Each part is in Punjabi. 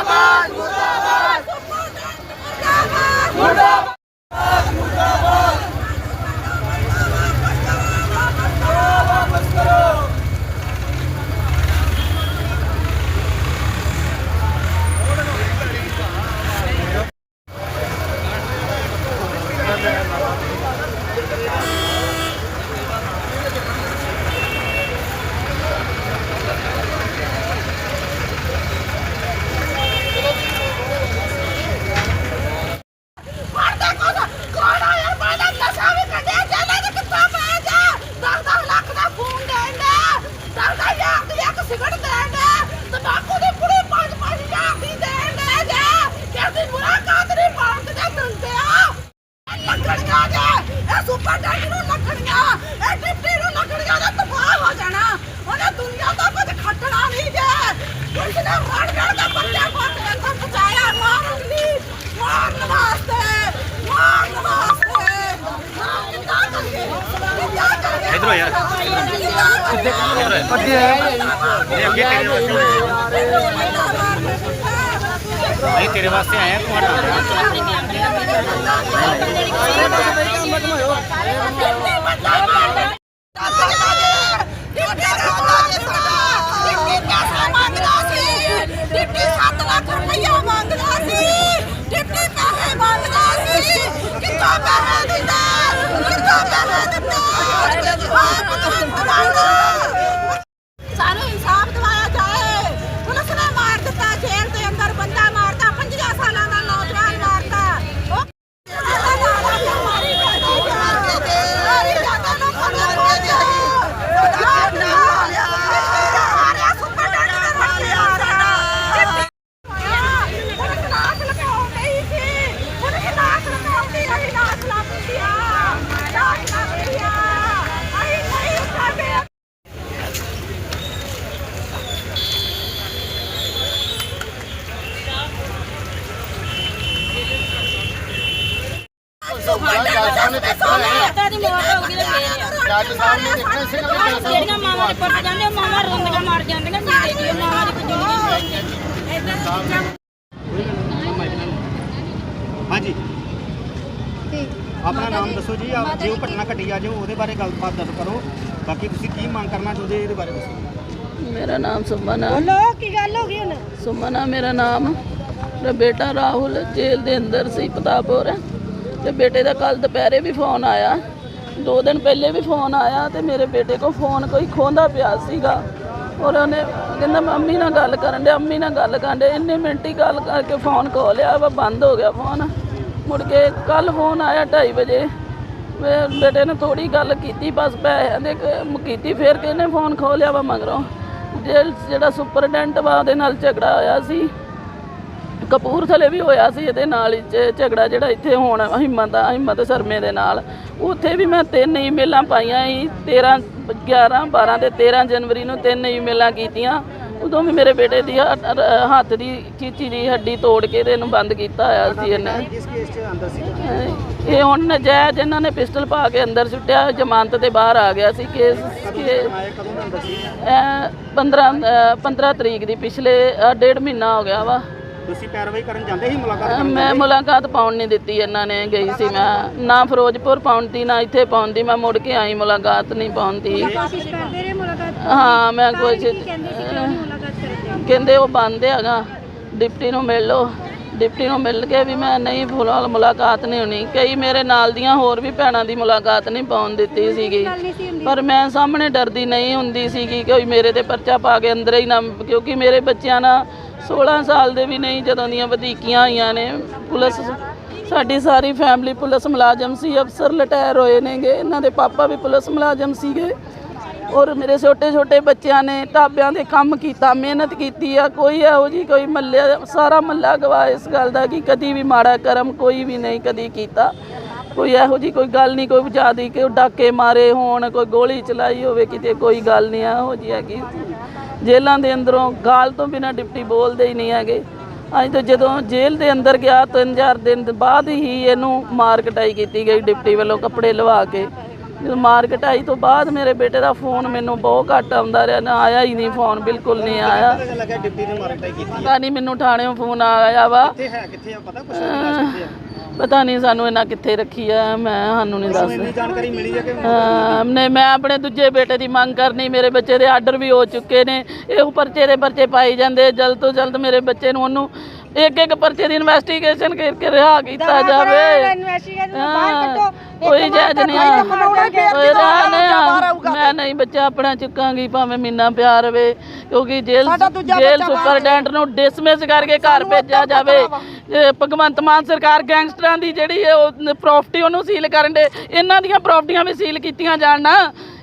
मुर्दाबाद मुर्दाबाद Yeah. ਅੱਗੇ ਅੱਗੇ ਤੇਰੇ ਵਾਸਤੇ ਨਹੀਂ ਤੇਰੇ ਵਾਸਤੇ ਆਏ ਆ ਤੂੰ ਹਟ ਸਾਨੂੰ ਇਨਸਾਫ ਦਿਵਾਇਆ ਜਾਏ ਪੁਲਿਸ ਨੇ ਮਾਰ ਦਿੱਤਾ ਜੇਲ੍ਹ ਦੇ ਅੰਦਰ ਬੰਦਾ ਮਾਰਤਾ 50 ਸਾਲਾਂ ਦਾ ਨੌਜਵਾਨ ਮਾਰਤਾ ਉਹ ਮਾਰੀ ਜਾਂਦਾ ਲੋਕਾਂ ਨੂੰ ਮਾਰਿਆ ਸੁਪਰ ਡੈਡੀ ਨੇ ਮਾਰਿਆ ਪੁਲਿਸ ਨਾਕ ਲਗਾਉਂਦੀ ਸੀ ਪੁਲਿਸ ਨਾਕ ਲਗਾਉਂਦੀ ਰਹੀ ਨਾਕ ਲਾਉਂਦੀ ਆ ਨਾਕ ਲਾਉਂਦੀ ਆ ਆਈ ਨਹੀਂ ਉੱਠਾਂਗੇ ਦੀ ਮੌਤ ਹੋ ਗਈ ਤੇ ਫੇਰ ਆ। ਜੱਜ ਸਾਹਿਬ ਨੇ ਦੇਖਣਾ ਸੀ ਨਾ ਵੀ ਜਿਹੜੀਆਂ ਮਾਵਾਂ ਦੇ ਪੁੱਤ ਜਾਂਦੇ ਉਹ ਮਾਵਾਂ ਰੋਂਦੀਆਂ ਮਰ ਜਾਂਦੀਆਂ ਜਿੰਦੇ ਜੀ ਮਾਵਾਂ ਦੀ ਕੋਈ ਜ਼ਿੰਦਗੀ ਨਹੀਂ ਹਾਂਜੀ। ਆਪਣਾ ਨਾਮ ਦੱਸੋ ਜੀ ਆਪ ਜੋ ਘਟਨਾ ਘਟੀ ਆ ਜੋ ਉਹਦੇ ਬਾਰੇ ਗੱਲਬਾਤ ਦੱਸ ਕਰੋ। ਬਾਕੀ ਤੁਸੀਂ ਕੀ ਮੰਗ ਕਰਨਾ ਚਾਹੁੰਦੇ ਇਹਦੇ ਬਾਰੇ ਦੱਸੋ। ਮੇਰਾ ਨਾਮ ਸੁਮਨ ਆ। ਲੋ ਕੀ ਗੱਲ ਹੋ ਗਈ ਹੁਣ? ਸੁਮਨ ਆ ਮੇਰਾ ਨਾਮ। ਮੇਰਾ ਬੇਟਾ ਰਾਹੁਲ ਜੇਲ੍ਹ ਦੇ ਅੰਦਰ ਸੀ ਪਤਾਪੁਰ ਤੇ ਬੇਟੇ ਦਾ ਕੱਲ ਦੁਪਹਿਰੇ ਵੀ ਫੋਨ ਆਇਆ। ਦੋ ਦਿਨ ਪਹਿਲੇ ਵੀ ਫੋਨ ਆਇਆ ਤੇ ਮੇਰੇ ਬੇਟੇ ਕੋ ਫੋਨ ਕੋਈ ਖੋਂਦਾ ਪਿਆ ਸੀਗਾ। ਔਰ ਉਹਨੇ ਕਹਿੰਦਾ, ਮੰਮੀ ਨਾਲ ਗੱਲ ਕਰਨ ਦੇ ਅੰਮੀ ਨਾਲ ਗੱਲ ਕਰਨ ਦੇ ਇੰਨੇ ਮਿੰਟ ਹੀ ਗੱਲ ਕਰਕੇ ਫੋਨ ਖੋ ਲਿਆ ਵਾ, ਬੰਦ ਹੋ ਗਿਆ ਫੋਨ। ਮੁੜ ਕੇ ਕੱਲ ਫੋਨ ਆਇਆ 2:30 ਵਜੇ। ਬੇਟੇ ਨੇ ਥੋੜੀ ਗੱਲ ਕੀਤੀ, ਬਸ ਪੈਸਿਆਂ ਦੇ ਕੀਤੀ, ਫਿਰ ਕਿਹਨੇ ਫੋਨ ਖੋ ਲਿਆ ਵਾ ਮਗਰੋਂ। ਜੇਲ੍ਹ ਜਿਹੜਾ ਸੁਪਰਡੈਂਟ ਵਾ, ਉਹਦੇ ਨਾਲ ਝਗੜਾ ਹੋਇਆ ਸੀ। ਕਪੂਰਥਲੇ ਵੀ ਹੋਇਆ ਸੀ, ਇਹਦੇ ਨਾਲ ਹੀ ਝ- ਝਗੜਾ ਜਿਹੜਾ ਇੱਥੇ ਹੋਣ, ਹਿੰਮਤ ਆ ਹਿੰਮਤ ਸ਼ਰਮੇ ਦੇ ਨਾਲ। ਉੱਥੇ ਵੀ ਮੈਂ ਤਿੰਨ ਈਮੇਲਾਂ ਪਾਈਆਂ ਸੀ 13 11 12 ਤੇ 13 ਜਨਵਰੀ ਨੂੰ ਤਿੰਨ ਈਮੇਲਾਂ ਕੀਤੀਆਂ। ਉਦੋਂ ਵੀ ਮੇਰੇ ਬੇਟੇ ਦੀ ਹ- ਰ- ਹੱਥ ਦੀ ਚੀਚੀ ਦੀ ਹੱਡੀ ਤੋੜ ਕੇ ਤੇ ਇਹਨੂੰ ਬੰਦ ਕੀਤਾ ਹੋਇਆ ਸੀ ਇਹਨੇ। ਇਸ ਕੇਸ 'ਚ ਅੰਦਰ ਸੀ ਇਹ ਹੁਣ ਨਜਾਇਜ਼ ਇਹਨਾਂ ਨੇ ਪਿਸਟਲ ਪਾ ਕੇ ਅੰਦਰ ਸੁੱਟਿਆ, ਜ਼ਮਾਨਤ ਤੇ ਬਾਹਰ ਆ ਗਿਆ ਸੀ, ਕੇਸ ਕੇ ਆਏ ਕਦੋਂ ਦਾ ਅੰਦਰ ਸੀ 15 15 ਤਰੀਕ ਦੀ ਪਿਛਲੇ ਅਹ ਡੇਢ ਮਹੀਨਾ ਹੋ ਗਿਆ ਵਾ। ਤੁਸੀਂ ਪੈਰਵਾਈ ਕਰਨ ਜਾਂਦੇ ਸੀ ਮੁਲਾਕਾਤ ਕਰਨ ਮੈਂ ਮੁਲਾਕਾਤ ਪਾਉਣ ਨਹੀਂ ਦਿੱਤੀ ਇਹਨਾਂ ਨੇ ਗਈ ਸੀ ਮੈਂ। ਨਾ ਫਿਰੋਜ਼ਪੁਰ ਪਾਉਂਦੀ ਨਾ ਇੱਥੇ ਪਾਉਂਦੀ ਮੈਂ ਮੁੜ ਕੇ ਆਈ ਮੁਲਾਕਾਤ ਨਹੀਂ ਪਾਉਂਦੀ। ਕੋਸ਼ਿਸ਼ ਕਰਦੇ ਰਹੇ ਮੁਲਾਕਾਤ ਹਾਂ ਮੈਂ ਕੁਝ ਕਹਿੰਦੇ ਸੀ ਕਿਉਂ ਨਹੀਂ ਮੁਲਾਕਾਤ ਕਰਦੇ ਕਹਿੰਦੇ ਉਹ ਬੰਦ ਹੈਗਾ ਡਿਪਟੀ ਨੂੰ ਮਿਲ ਲਓ। ਡਿਪਟੀ ਨੂੰ ਮਿਲ ਕੇ ਵੀ ਮੈਂ ਨਹੀਂ ਫੁਲਾਲ ਮੁਲਾਕਾਤ ਨਹੀਂ ਹੋਣੀ। ਕਈ ਮੇਰੇ ਨਾਲ ਦੀਆਂ ਹੋਰ ਵੀ ਭੈਣਾਂ ਦੀ ਮੁਲਾਕਾਤ ਨਹੀਂ ਪਾਉਣ ਦਿੱਤੀ ਸੀਗੀ। ਪਰ ਮੈਂ ਸਾਹਮਣੇ ਡਰਦੀ ਨਹੀਂ ਹੁੰਦੀ ਸੀਗੀ ਕੋਈ ਮੇਰੇ ਤੇ ਪਰਚਾ ਪਾ ਕੇ ਅੰਦਰ ਹੀ ਨਾ ਕਿਉਂਕਿ ਮੇਰੇ ਬੱਚਿਆਂ ਨਾਲ 16 ਸਾਲ ਦੇ ਵੀ ਨਹੀਂ, ਜਦੋਂ ਦੀਆਂ ਵਧੀਕੀਆਂ ਆਈਆਂ ਨੇ, ਪੁਲਿਸ ਸਾਡੀ ਸਾਰੀ ਫੈਮਿਲੀ ਪੁਲਿਸ ਮੁਲਾਜ਼ਮ ਸੀ, ਅਫਸਰ ਲਟਾਇਰ ਹੋਏ ਨੇਗੇ, ਇਹਨਾਂ ਦੇ ਪਾਪਾ ਵੀ ਪੁਲਿਸ ਮੁਲਾਜ਼ਮ ਸੀਗੇ। ਔਰ ਮੇਰੇ ਛੋਟੇ ਛੋਟੇ ਬੱਚਿਆਂ ਨੇ ਢਾਬਿਆਂ ਦੇ ਕੰਮ ਕੀਤਾ, ਮਿਹਨਤ ਕੀਤੀ ਆ, ਕੋਈ ਇਹੋ ਜੀ ਕੋਈ ਮੱਲੇ ਸਾਰਾ ਮੱਲਾ ਗਵਾ ਇਸ ਗੱਲ ਦਾ ਕਿ ਕਦੀ ਵੀ ਮਾੜਾ ਕਰਮ ਕੋਈ ਵੀ ਨਹੀਂ ਕਦੀ ਕੀਤਾ। ਕੋਈ ਇਹੋ ਜੀ ਕੋਈ ਗੱਲ ਨਹੀਂ, ਕੋਈ ਜ਼ਿਆਦੀ ਕਿ ਉਹ ਡਾਕੇ ਮਾਰੇ ਹੋਣ, ਕੋਈ ਗੋਲੀ ਚਲਾਈ ਹੋਵੇ, ਕਿਤੇ ਕੋਈ ਗੱਲ ਨਹੀਂ, ਇਹੋ ਜੀ ਹੈਗੀ। ਜੇਲ੍ਹਾਂ ਦੇ ਅੰਦਰੋਂ ਗਾਲ ਤੋਂ ਬਿਨਾ ਡਿਪਟੀ ਬੋਲਦੇ ਹੀ ਨਹੀਂ ਹੈਗੇ। ਅੱਜ ਤੋਂ ਜਦੋਂ ਜੇਲ੍ਹ ਦੇ ਅੰਦਰ ਗਿਆ ਤਿੰਨ ਚਾਰ ਦਿਨ ਬਾਅਦ ਹੀ ਇਹਨੂੰ ਮਾਰ ਕਟਾਈ ਕੀਤੀ ਗਈ ਡਿਪਟੀ ਵੱਲੋਂ ਕੱਪੜੇ ਲਵਾ ਕੇ। ਜਦੋਂ ਮਾਰ ਕਟਾਈ ਤੋਂ ਬਾਅਦ ਮੇਰੇ ਬੇਟੇ ਦਾ ਫੋਨ ਮੈਨੂੰ ਬਹੁਤ ਘੱਟ ਆਉਂਦਾ ਰਿਹਾ ਨਾ ਆਇਆ ਹੀ ਨਹੀਂ ਫੋਨ ਬਿਲਕੁਲ ਨਹੀਂ ਆਇਆ। ਪਤਾ ਲੱਗਾ ਡਿਪਟੀ ਨੇ ਮਾਰ ਕਟਾਈ ਕੀਤੀ ਪਤਾ ਨਹੀਂ ਮੈਨੂੰ ਥਾਣਿਓਂ ਫੋਨ ਆਇਆ ਵਾ। ਕਿੱਥੇ ਹੈ ਕਿੱਥੇ ਆ ਪਤਾ ਕੁਛ ਪਤਾ ਨਹੀਂ ਸਾਨੂੰ ਇਹਨਾਂ ਕਿੱਥੇ ਰੱਖੀ ਆ ਮੈਂ ਸਾਨੂੰ ਨਹੀਂ ਇੰਨੀ ਦੱਸ ਜਾਣਕਾਰੀ ਮਿਲੀ ਹੈ ਕਿ ਹਾਂ, ਨਹੀਂ ਮੈਂ ਆਪਣੇ ਦੂਜੇ ਬੇਟੇ ਦੀ ਮੰਗ ਕਰਨੀ ਮੇਰੇ ਬੱਚੇ ਦੇ ਆਰਡਰ ਵੀ ਹੋ ਚੁੱਕੇ ਨੇ ਇਹ ਪਰਚੇ ਦੇ ਪਰਚੇ ਪਾਈ ਜਾਂਦੇ ਜਲਦ ਤੋਂ ਜਲਦ ਮੇਰੇ ਬੱਚੇ ਨੂੰ ਉਹਨੂੰ ਇੱਕ ਇੱਕ ਪਰਚੇ ਦੀ ਇਨਵੈਸਟੀਗੇਸ਼ਨ ਕਰਕੇ ਰਿਹਾ ਕੀਤਾ ਜਾਵੇ। ਕੋਈ ਜੱਜ ਨਹੀਂ ਆ। ਕੋਈ ਰਾਹ ਨਹੀਂ ਆ। ਮੈਂ ਨਹੀਂ ਬੱਚਾ ਆਪਣਾ ਚੁੱਕਾਂਗੀ ਭਾਵੇਂ ਮਹੀਨਾ ਪਿਆਰ ਰਵੇ ਕਿਉਂਕਿ ਜੇਲ੍ਹ ਜੇਲ੍ਹ ਸੁਪਰਡੈਂਟ ਨੂੰ ਡਿਸਮਿਸ ਕਰਕੇ ਘਰ ਭੇਜਿਆ ਜਾਵੇ। ਇਹ ਭਗਵੰਤ ਮਾਨ ਸਰਕਾਰ ਗੈਂਗਸਟਰਾਂ ਦੀ ਜਿਹੜੀ ਹੈ ਉਹ ਪ੍ਰਾਪਰਟੀ ਉਹਨੂੰ ਸੀਲ ਕਰਨ ਦੇ ਇਹਨਾਂ ਦੀਆਂ ਪ੍ਰਾਪਰਟੀਆਂ ਵੀ ਸੀਲ ਕੀਤੀਆਂ ਜਾਣ ਨਾ।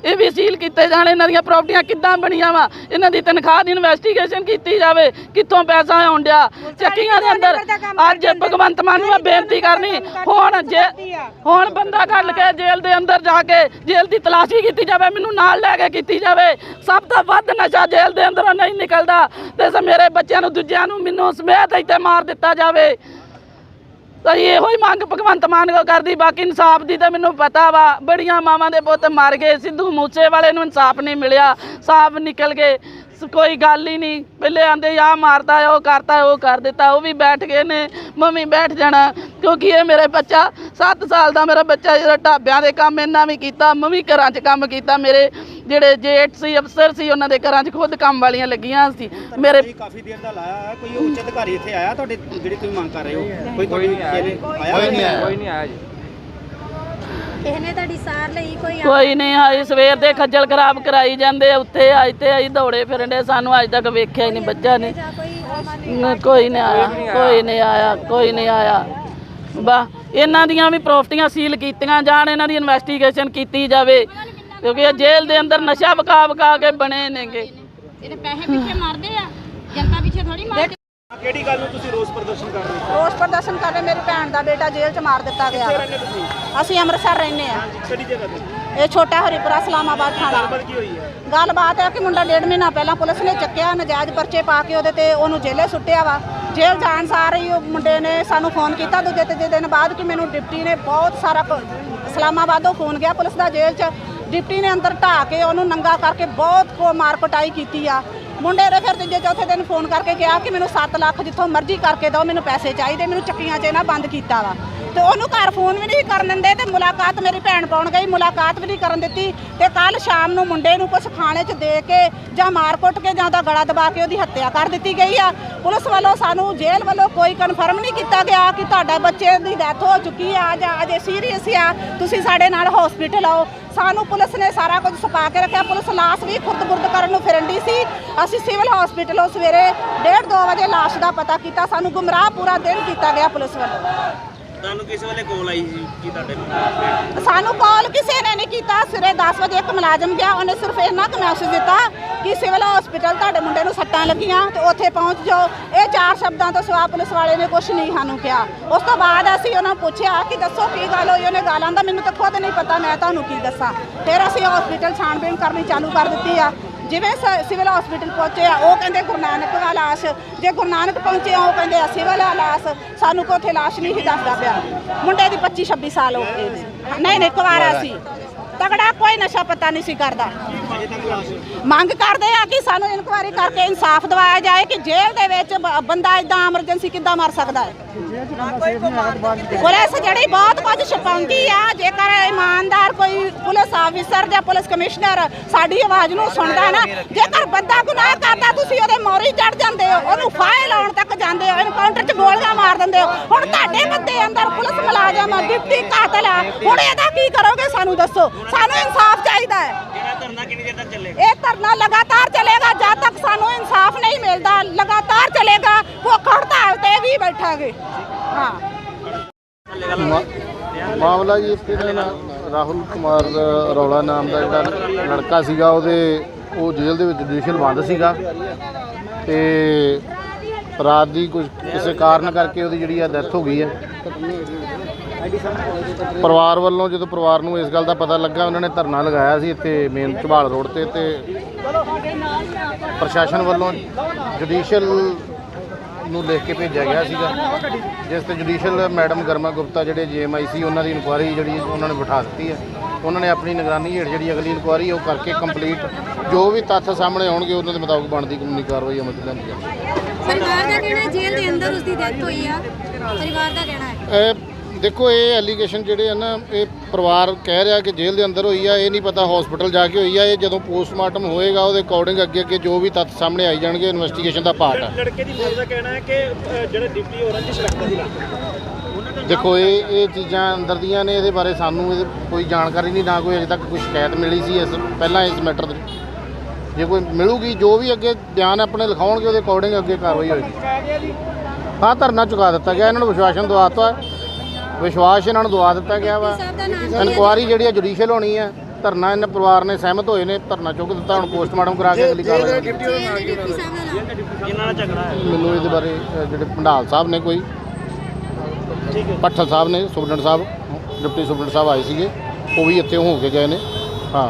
ਇਹ ਵੀ ਸੀਲ ਕੀਤੇ ਜਾਣ ਇਹਨਾਂ ਦੀਆਂ ਪ੍ਰਾਪਰਟੀਆਂ ਕਿੱਦਾਂ ਬਣੀਆਂ ਵਾ? ਇਹਨਾਂ ਦੀ ਤਨਖਾਹ ਦੀ ਇਨਵੈਸਟੀਗੇਸ਼ਨ ਕੀਤੀ ਜਾਵੇ ਕਿੱਥੋਂ ਪੈਸਾ ਆਉਣ ਡਿਆ? ਚੱਕੀਆਂ ਦੇ ਅੰਦਰ ਅੱਜ ਭਗਵੰਤ ਮਾਨ ਨੂੰ ਮੈਂ ਬੇਨਤੀ ਕਰਨੀ ਹੁਣ ਜੇ ਹੁਣ ਬੰਦਾ ਕੱਢ ਕੇ ਜੇਲ੍ਹ ਦੇ ਅੰਦਰ ਜਾ ਕੇ ਜੇਲ੍ਹ ਦੀ ਤਲਾਸ਼ੀ ਕੀਤੀ ਜਾਵੇ ਮੈਨੂੰ ਨਾਲ ਲੈ ਕੇ ਕੀਤੀ ਜਾਵੇ ਸਭ ਤੋਂ ਵੱਧ ਨਸ਼ਾ ਜੇਲ੍ਹ ਦੇ ਅੰਦਰੋਂ ਨਹੀਂ ਨਿਕਲਦਾ। ਤੇ ਮੇਰੇ ਬੱਚਿਆਂ ਨੂੰ ਦੂਜਿਆਂ ਨੂੰ ਮੈਨੂੰ ਸਮੇਤ ਇੱਥੇ ਮਾਰ ਦਿੱਤਾ ਜਾਵੇ। ਤਾਂ ਇਹੋ ਹੀ ਮੰਗ ਭਗਵੰਤ ਮਾਨ ਕੋ ਕਰਦੀ, ਬਾਕੀ ਇਨਸਾਫ ਦੀ ਤਾਂ ਮੈਨੂੰ ਪਤਾ ਵਾ। ਬੜੀਆਂ ਮਾਵਾਂ ਦੇ ਪੁੱਤ ਮਰ ਗਏ, ਸਿੱਧੂ ਮੂਸੇ ਵਾਲੇ ਨੂੰ ਇਨਸਾਫ ਨਹੀਂ ਮਿਲਿਆ, ਸਾਫ਼ ਨਿਕਲ ਗਏ। ਕੋਈ ਗੱਲ ਹੀ ਨਹੀਂ। ਪਹਿਲੇ ਆਂਦੇ ਆ ਮਾਰਦਾ ਉਹ ਕਰਤਾ ਉਹ ਕਰ ਦਿੱਤਾ। ਉਹ ਵੀ ਬੈਠ ਗਏ ਨੇ ਮੰਮੀ ਬੈਠ ਜਾਣਾ। ਕਿਉਂਕਿ ਇਹ ਮੇਰੇ ਬੱਚਾ 7 ਸਾਲ ਦਾ ਮੇਰਾ ਬੱਚਾ ਜਿਹੜਾ ਢਾਬਿਆਂ ਦੇ ਕੰਮ ਇਹਨਾਂ ਵੀ ਕੀਤਾ ਮੈਂ ਵੀ ਘਰਾਂ 'ਚ ਕੰਮ ਕੀਤਾ। ਮੇਰੇ ਜਿਹੜੇ ਜੇਠ ਸੀ ਅਫਸਰ ਸੀ ਉਹਨਾਂ ਦੇ ਘਰਾਂ 'ਚ ਖੁਦ ਕੰਮ ਵਾਲੀਆਂ ਲੱਗੀਆਂ ਸੀ। ਮੇਰੇ ਕਾਫੀ ਦੇਰ ਦਾ ਲਾਇਆ ਹੈ ਕੋਈ ਉੱਚ ਅਧਿਕਾਰੀ ਇੱਥੇ ਆਇਆ ਤੁਹਾਡੇ ਜਿਹੜੀ ਤੁਸੀਂ ਮੰਗ ਕਰ ਰਹੇ ਹੋ? ਕੋਈ ਨੇ ਆਇਆ ਕੋਈ ਨਹੀਂ ਆਇਆ। ਕਿਸੇ ਨੇ ਤੁਹਾਡੀ ਸਾਰ ਲਈ ਕੋਈ ਕੋਈ ਨਹੀਂ ਆਈ ਸਵੇਰ ਦੇ ਖੱਜਲ ਖਰਾਬ ਕਰਾਈ ਜਾਂਦੇ ਆ, ਉੱਥੇ ਅੱਜ ਤੇ ਅਸੀਂ ਦੌੜੇ ਫਿਰਨ ਦੇ ਸਾਨੂੰ ਅੱਜ ਤੱਕ ਵੇਖਿਆ ਹੀ ਨਹੀਂ ਬੱਚਾ ਨੇ ਜਾਂ ਕੋਈ ਨ- ਕੋਈ ਨਹੀਂ ਆਇਆ ਕੋਈ ਨਹੀਂ ਆਇਆ। ਕੋਈ ਨਹੀਂ ਆਇਆ। ਬਾ ਇਹਨਾਂ ਦੀਆਂ ਵੀ ਪ੍ਰਾਪਰਟੀਆਂ ਸੀਲ ਕੀਤੀਆਂ ਜਾਣ ਇਹਨਾਂ ਦੀ ਇਨਵੈਸਟੀਗੇਸ਼ਨ ਕੀਤੀ ਜਾਵੇ ਕਿਉਂਕਿ ਇਹ ਜੇਲ੍ਹ ਦੇ ਅੰਦਰ ਨਸ਼ਾ ਵਕਾ ਵਕਾ ਕੇ ਬਣੇ ਨੇਗੇ। ਇਹਦੇ ਪੈਸੇ ਪਿੱਛੇ ਮਾਰਦੇ ਆ ਜਨਤਾ ਪਿੱਛੇ ਥੋੜੀ ਮਾਰਦੇ। ਕਿਹੜੀ ਗੱਲ ਨੂੰ ਤੁਸੀਂ ਰੋਸ ਪ੍ਰਦਰਸ਼ਨ ਕਰ ਰਹੇ ਹੋ? ਰੋਸ ਪ੍ਰਦਰਸ਼ਨ ਕਰ ਰਹੇ ਮੇਰੀ ਭੈਣ ਦਾ ਬੇਟਾ ਜੇਲ੍ਹ 'ਚ ਮਾਰ ਦਿੱਤਾ ਗਿਆ। ਵਾ। ਰਹਿੰਦੇ ਤੁਸੀਂ? ਅਸੀਂ ਅੰਮ੍ਰਿਤਸਰ ਰਹਿੰਦੇ ਆ ਕਿਹੜੀ ਜਗ੍ਹਾ ਤੇ? ਇਹ ਛੋਟਾ ਹਰੀਪੁਰਾ ਇਸਲਾਮਾਬਾਦ ਥਾਣਾ। ਗੱਲਬਾਤ ਕੀ ਹੋਈ ਹੈ? ਗੱਲਬਾਤ ਹੈ ਕਿ ਮੁੰਡਾ ਡੇਢ ਮਹੀਨਾ ਪਹਿਲਾਂ ਪੁਲਿਸ ਨੇ ਚੱਕਿਆ ਨਜਾਇਜ਼ ਪਰਚੇ ਪਾ ਕੇ ਉਹਦੇ ਤੇ ਉਹਨੂੰ ਜੇਲੇ ਸੁੱਟਿਆ ਵਾ। ਜੇਲ੍ਹ ਜਾਣ ਸਾਰ ਹੀ ਉਹ ਮੁੰਡੇ ਨੇ ਸਾਨੂੰ ਫੋਨ ਕੀਤਾ ਦੂਜੇ ਤੀਜੇ ਦਿਨ ਬਾਅਦ ਕਿ ਮੈਨੂੰ ਡਿਪਟੀ ਨੇ ਬਹੁਤ ਸਾਰਾ ਪ- ਇਸਲਾਮਾਬਾਦੋਂ ਫੋਨ ਗਿਆ ਪੁਲਿਸ ਦਾ ਜੇਲ੍ਹ 'ਚ। ਡਿਪਟੀ ਨੇ ਅੰਦਰ ਢਾ ਕੇ ਉਹਨੂੰ ਨੰਗਾ ਕਰਕੇ ਬਹੁਤ ਕੋ ਮਾਰ ਕੁਟਾਈ ਕੀਤੀ ਆ। ਮੁੰਡੇ ਨੇ ਫਿਰ ਤੀਜੇ ਚੌਥੇ ਦਿਨ ਫੋਨ ਕਰਕੇ ਕਿਹਾ ਕਿ ਮੈਨੂੰ 7 ਲੱਖ ਜਿੱਥੋਂ ਮਰਜ਼ੀ ਕਰਕੇ ਦਿਓ, ਮੈਨੂੰ ਪੈਸੇ ਚਾਹੀਦੇ, ਮੈਨੂੰ ਚੱਕੀਆਂ 'ਚ ਇਹਨਾਂ ਬੰਦ ਕੀਤਾ ਵਾ। ਤੇ ਉਹਨੂੰ ਘਰ ਫੋਨ ਵੀ ਨਹੀਂ ਕਰਨ ਦਿੰਦੇ ਤੇ ਮੁਲਾਕਾਤ ਮੇਰੀ ਭੈਣ ਪਾਉਣ ਗਈ, ਮੁਲਾਕਾਤ ਵੀ ਨਹੀਂ ਕਰਨ ਦਿੱਤੀ। ਤੇ ਕੱਲ ਸ਼ਾਮ ਨੂੰ ਮੁੰਡੇ ਨੂੰ ਕੁਝ ਖਾਣੇ 'ਚ ਦੇ ਕੇ ਜਾਂ ਮਾਰ ਕੁੱਟ ਕੇ ਜਾਂ ਉਹਦਾ ਗਲਾ ਦਬਾ ਕੇ ਉਹਦੀ ਹੱਤਿਆ ਕਰ ਦਿੱਤੀ ਗਈ ਆ। ਪੁਲਿਸ ਵੱਲੋਂ ਸਾਨੂੰ ਜੇਲ੍ਹ ਵੱਲੋਂ ਕੋਈ ਕਨਫਰਮ ਨਹੀਂ ਕੀਤਾ ਗਿਆ ਕਿ ਤੁਹਾਡਾ ਬੱਚੇ ਦੀ ਡੈਥ ਹੋ ਚੁੱਕੀ ਆ ਜਾਂ ਅਜੇ ਸੀਰੀਅਸ ਆ। ਤੁਸੀਂ ਸਾਡੇ ਨਾਲ ਹਸਪੀਟਲ ਆਓ। ਸਾਨੂੰ ਪੁਲਿਸ ਨੇ ਸਾਰਾ ਕੁਝ ਛੁਪਾ ਕੇ ਰੱਖਿਆ। ਪੁਲਿਸ ਲਾਸ਼ ਵੀ ਖੁਰਦ-ਬੁਰਦ ਕਰਨ ਨੂੰ ਫਿਰਨ ਦੀ ਸੀ। ਅਸੀਂ ਸਿਵਲ ਹਸਪੀਟਲੋਂ ਸਵੇਰੇ 1:30 2 ਵਜੇ ਲਾਸ਼ ਦਾ ਪਤਾ ਕੀਤਾ। ਸਾਨੂੰ ਗੁੰਮਰਾਹ ਪੂਰਾ ਦਿਨ ਕੀਤਾ ਗਿਆ ਪੁਲਿਸ ਵੱਲੋਂ। ਤੁਹਾਨੂੰ ਕਿਸ ਵੇਲੇ ਕੋਲ ਆਈ ਸੀ ਕੀ ਤੁਹਾਡੇ ਸਾਨੂੰ ਕਾਲ ਕਿਸੇ ਨੇ ਨਹੀਂ ਕੀਤਾ। ਸਿਰੇ 10 ਵਜੇ ਇੱਕ ਮੁਲਾਜ਼ਮ ਗਿਆ। ਉਹਨੇ ਸਿਰਫ ਇੰਨਾ ਕੁ ਮੈਸੇਜ ਦਿੱਤਾ ਕਿ ਸਿਵਲ ਹਸਪੀਟਲ ਤੁਹਾਡੇ ਮੁੰਡੇ ਨੂੰ ਸੱਟਾਂ ਲੱਗੀਆਂ ਤੇ ਉੱਥੇ ਪਹੁੰਚ ਜਾਓ। ਇਹ ਚਾਰ ਸ਼ਬਦਾਂ ਤੋਂ ਸਿਵਾ ਪੁਲਿਸ ਵਾਲੇ ਨੇ ਕੁਝ ਨਹੀਂ ਸਾਨੂੰ ਕਿਹਾ। ਉਸ ਤੋਂ ਬਾਅਦ ਅਸੀਂ ਉਹਨਾਂ ਪੁੱਛਿਆ ਕਿ ਦੱਸੋ ਕੀ ਗੱਲ ਹੋਈ? ਉਹਨੇ ਗਾਲਾਂ ਦਾ ਮੈਨੂੰ ਤਾਂ ਖੁਦ ਨਹੀਂ ਪਤਾ, ਮੈਂ ਤੁਹਾਨੂੰ ਕੀ ਦੱਸਾਂ। ਫਿਰ ਅਸੀਂ ਹਸਪੀਟਲ ਛਾਣਬੀਣ ਕਰਨੀ ਚਾਲੂ ਕਰ ਦਿੱਤੀ ਆ। ਜਿਵੇਂ ਸ- ਸਿਵਲ ਹਸਪੀਟਲ ਪਹੁੰਚੇ ਆ, ਉਹ ਕਹਿੰਦੇ ਗੁਰੂ ਨਾਨਕ ਦਾ ਲਾਸ਼। ਜੇ ਗੁਰੂ ਨਾਨਕ ਪਹੁੰਚੇ ਆ ਉਹ ਕਹਿੰਦੇ ਆ ਸਿਵਲ ਆ ਲਾਸ਼। ਸਾਨੂੰ ਕੋਈ ਉੱਥੇ ਲਾਸ਼ ਨਹੀਂ ਸੀ ਦੱਸਦਾ ਪਿਆ। ਮੁੰਡੇ ਦੀ 25 26 ਸਾਲ ਹੋ ਗਏ ਨਹੀਂ ਨਹੀਂ, ਕੁਵਾਰਾ ਸੀ। ਤਗੜਾ ਕੋਈ ਨਸ਼ਾ ਪਤਾ ਨਹੀਂ ਸੀ ਕਰਦਾ। ਮੰਗ ਕਰਦੇ ਆ ਕਿ ਸਾਨੂੰ ਇਨਕੁਆਇਰੀ ਕਰਕੇ ਇਨਸਾਫ ਦਿਵਾਇਆ ਜਾਏ ਕਿ ਜੇਲ੍ਹ ਦੇ ਵਿੱਚ ਬ- ਬੰਦਾ ਇਦਾਂ ਐਮਰਜੈਂਸੀ ਕਿੱਦਾਂ ਮਰ ਸਕਦਾ ਹੈ। ਪੁਲਿਸ ਜਿਹੜੀ ਬਹੁਤ ਕੁਝ ਛਪਾਉਂਦੀ ਆ, ਜੇਕਰ ਇਮਾਨਦਾਰ ਕੋਈ ਪੁਲਿਸ ਆਫੀਸਰ ਜਾਂ ਪੁਲਿਸ ਕਮਿਸ਼ਨਰ ਸਾਡੀ ਆਵਾਜ਼ ਨੂੰ ਸੁਣਦਾ ਨਾ, ਜੇਕਰ ਬੰਦਾ ਗੁਨਾਹ ਕਰਦਾ, ਤੁਸੀਂ ਉਹਦੇ ਮੋਰੀ ਚੜ ਜਾਂਦੇ ਹੋ, ਉਹਨੂੰ ਫਾਇਲ ਲਾਉਣ ਤੱਕ ਜਾਂਦੇ ਹੋ ਐਨਕਾਊਂਟਰ 'ਚ ਗੋਲੀਆਂ ਮਾਰ ਦਿੰਦੇ ਹੋ। ਹੁਣ ਤੁਹਾਡੇ ਬੰਦੇ ਅੰਦਰ ਪੁਲਿਸ ਮੁਲਾਜ਼ਮ ਡਿਪਟੀ ਕਾਤਲ ਆ, ਹੁਣ ਇਹਦਾ ਕੀ ਕਰੋਗੇ ਸਾਨੂੰ ਦੱਸੋ? ਸਾਨੂੰ ਇਨਸਾਫ ਚਾਹੀਦਾ ਹੈ। ਧਰਨਾ ਕਿੰਨੀ ਦੇਰ ਤੱਕ ਚੱਲੇਗਾ? ਇਹ ਧਰਨਾ ਲਗਾਤਾਰ ਚੱਲੇਗਾ ਜਦ ਤੱਕ ਸਾਨੂੰ ਇਨਸਾਫ ਨਹੀਂ ਮਿਲਦਾ ਲਗਾਤਾਰ ਚੱਲੇਗਾ ਭੁੱਖ ਹੜਤਾਲ ਤੇ ਵੀ ਬੈਠਾਂਗੇ। ਹਾਂ। ਮਾਮਲਾ ਜੀ ਇੱਥੇ ਨਾ ਨਾ ਰਾਹੁਲ ਕੁਮਾਰ ਦਾ ਰੌਲਾ ਨਾਮ ਦਾ ਜਿਹੜਾ ਲੜਕਾ ਸੀਗਾ ਉਹਦੇ ਉਹ ਜੇਲ੍ਹ ਦੇ ਵਿੱਚ ਜੁਡੀਸ਼ੀਅਲ ਬੰਦ ਸੀਗਾ। ਤੇ ਰਾਤ ਦੀ ਕੁਝ ਕਿਸੇ ਕਾਰਨ ਕਰਕੇ ਉਹਦੀ ਜਿਹੜੀ ਆ ਡੈਥ ਹੋ ਗਈ ਹੈ। ਪਰਿਵਾਰ ਵੱਲੋਂ ਜਦੋਂ ਪਰਿਵਾਰ ਨੂੰ ਇਸ ਗੱਲ ਦਾ ਪਤਾ ਲੱਗਾ, ਉਹਨਾਂ ਨੇ ਧਰਨਾ ਲਗਾਇਆ ਸੀ ਇੱਥੇ ਮੇਨ ਝਬਾਲ ਰੋਡ ਤੇ ਤੇ ਪ੍ਰਸ਼ਾਸਨ ਵੱਲੋਂ ਜੁਡੀਸ਼ੀਅਲ ਨੂੰ ਲਿਖ ਕੇ ਭੇਜਿਆ ਗਿਆ ਸੀਗਾ, ਜਿਸ ਤੇ ਜੁਡੀਸ਼ੀਅਲ ਮੈਡਮ ਗਰਮਾ ਗੁਪਤਾ ਜਿਹੜੇ ਜੀਐਮਆਈ ਸੀ ਉਹਨਾਂ ਦੀ ਇਨਕੁਆਇਰੀ ਜਿਹੜੀ ਉਹਨਾਂ ਨੇ ਬਿਠਾ ਦਿੱਤੀ ਹੈ। ਉਹਨਾਂ ਨੇ ਆਪਣੀ ਨਿਗਰਾਨੀ ਹੇਠ ਜਿਹੜੀ ਅਗਲੀ ਇਨਕੁਆਇਰੀ ਉਹ ਕਰਕੇ ਕੰਪਲੀਟ ਜੋ ਵੀ ਤੱਥ ਸਾਹਮਣੇ ਆਉਣਗੇ, ਉਹਨਾਂ ਦੇ ਮੁਤਾਬਕ ਬਣਦੀ ਕਾਨੂੰਨੀ ਕਾਰਵਾਈ ਅਮਲ 'ਚ ਲਿਆਂਦੀ ਜਾਵੇਗੀ ਪਰਿਵਾਰ ਦਾ ਕਹਿਣਾ ਹੈ ਜੇਲ੍ਹ ਦੇ ਅੰਦਰ ਉਸਦੀ ਡੈਥ ਹੋਈ ਆ। ਪਰਿਵਾਰ ਦਾ ਕਹਿਣਾ ਹੈ। ਇਹ ਦੇਖੋ ਇਹ ਐਲੀਗੇਸ਼ਨ ਜਿਹੜੇ ਆ ਨਾ ਇਹ ਪਰਿਵਾਰ ਕਹਿ ਰਿਹਾ ਕਿ ਜੇਲ੍ਹ ਦੇ ਅੰਦਰ ਹੋਈ ਆ ਇਹ ਨਹੀਂ ਪਤਾ ਹਸਪੀਟਲ ਜਾ ਕੇ ਹੋਈ ਆ ਇਹ ਜਦੋਂ ਪੋਸਟਮਾਰਟਮ ਹੋਏਗਾ ਉਹਦੇ ਅਕੋਰਡਿੰਗ ਅੱਗੇ ਅੱਗੇ ਜੋ ਵੀ ਤੱਥ ਸਾਹਮਣੇ ਆਈ ਜਾਣਗੇ ਇਨਵੈਸਟੀਗੇਸ਼ਨ ਦਾ ਪਾਰਟ ਆ। ਲੜਕੇ ਦੀ ਮਦਦ ਦਾ ਕਹਿਣਾ ਹੈ ਕਿ ਅ, ਜਿਹੜੇ ਡਿਪਟੀ ਹੋ ਰੰਜਿਸ਼ ਰੱਖਦੇ ਸੀ ਦੇਖੋ ਇਹ ਇਹ ਚੀਜ਼ਾਂ ਅੰਦਰ ਦੀਆਂ ਨੇ ਇਹਦੇ ਬਾਰੇ ਸਾਨੂੰ ਇਹਦੇ ਕੋਈ ਜਾਣਕਾਰੀ ਨਹੀਂ ਨਾ ਕੋਈ ਅਜੇ ਤੱਕ ਕੋਈ ਸ਼ਿਕਾਇਤ ਮਿਲੀ ਸੀ ਇਸ ਪਹਿਲਾਂ ਇਸ ਮੈਟਰ ਦੇ ਜੇ ਕੋਈ ਮਿਲੂਗੀ ਜੋ ਵੀ ਅੱਗੇ ਬਿਆਨ ਆਪਣੇ ਲਿਖਾਉਣਗੇ ਉਹਦੇ ਅਕੋਰਡਿੰਗ ਅੱਗੇ ਕਾਰਵਾਈ ਹੋਏਗੀ। ਹਾਂ ਧਰਨਾ ਚੁਕਾ ਦਿੱਤਾ ਗਿਆ ਇਹਨਾਂ ਨੂੰ ਵਿਸ਼ਵਾਸਨ ਦਵਾਤਾ ਵਿਸ਼ਵਾਸ ਇਹਨਾਂ ਨੂੰ ਦਵਾ ਦਿੱਤਾ ਗਿਆ ਵਾ? ਇਨਕੁਆਰੀ ਜਿਹੜੀ ਹੈ ਜੁਡੀਸ਼ੀਅਲ ਹੋਣੀ ਹੈ ਧਰਨਾ ਇਹਨਾਂ ਪਰਿਵਾਰ ਨੇ ਸਹਿਮਤ ਹੋਏ ਨੇ ਧਰਨਾ ਚੁੱਕ ਦਿੱਤਾ ਹੁਣ ਪੋਸਟਮਾਰਟਮ ਕਰਾ ਕੇ ਅਗਲੀ ਕਾਰਵਾਈ ਮੈਨੂੰ ਇਹਦੇ ਬਾਰੇ ਜਿਹੜੇ ਭੰਡਾਲ ਸਾਹਿਬ ਨੇ ਕੋਈ ਪੱਠਲ ਸਾਹਿਬ ਨੇ ਸੁਪਰਡੈਂਟ ਸਾਹਿਬ ਡਿਪਟੀ ਸੁਪਰਡੈਂਟ ਸਾਹਿਬ ਆਏ ਸੀਗੇ। ਉਹ ਵੀ ਇੱਥੇ ਹੋ ਕੇ ਗਏ ਨੇ। ਹਾਂ।